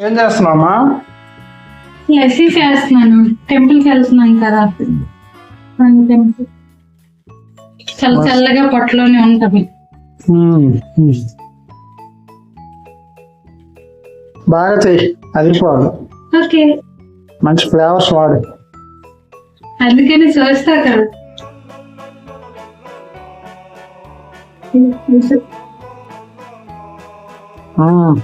ఏం చేస్తున్నావమ్మా? లస్సీ చేస్తున్నాను. టెంపుల్కి వెళ్తున్నాం కదా టెంపుల్ చల్ల చల్లగా పొట్టలోనే ఉంటుంది. బాగా చెయ్యి అదిరిపోవాలి ఓకే. మంచి ఫ్లేవర్స్ వాడు. అందుకని చూస్తా కదా. ఉమ్,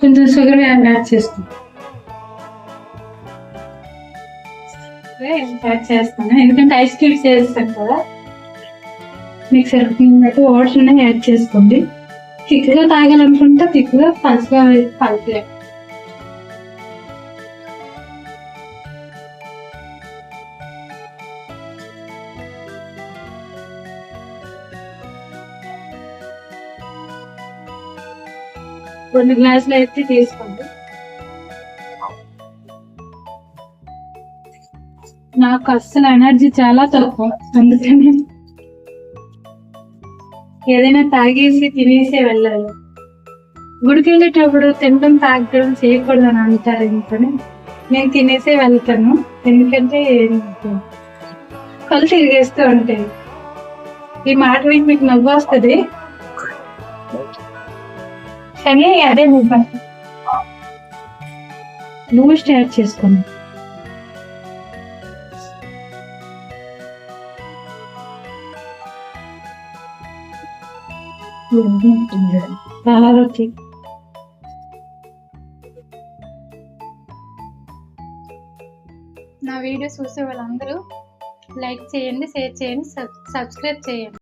కొంచెం షుగర్ యాడ్ చేస్తాం? యాడ్ చేస్తాను. ఎందుకంటే ఐస్ క్యూబ్స్ చేస్తాను కదా. మీకు సరిపోయినట్టు ఓట్స్ యాడ్ చేసుకోండి. థిక్గా తాగాలనుకుంటే థిక్గా పల్స్గా పల్స్లే రెండు గ్లాసులు అయితే తీసుకోండి. నాకు అస్సలు ఎనర్జీ చాలా తక్కువ అందుకని ఏదైనా తాగేసి తినేసి వెళ్ళాలి. గుడికి వెళ్ళేటప్పుడు తినడం తాగడం చేయకూడదు అని అంటారు ఎందుకని నేను తినేసే వెళ్తాను ఎందుకంటే కళ్ళు తిరిగేస్తూ ఉంటాయి. ఈ మాట విని మీకు నవ్వు వస్తుంది. కానీ అదే నువ్వు నువ్వు స్టార్ట్ చేసుకోండి చాలా రుచి నా వీడియో చూసే వాళ్ళందరూ లైక్ చేయండి షేర్ చేయండి సబ్- సబ్స్క్రైబ్ చేయండి.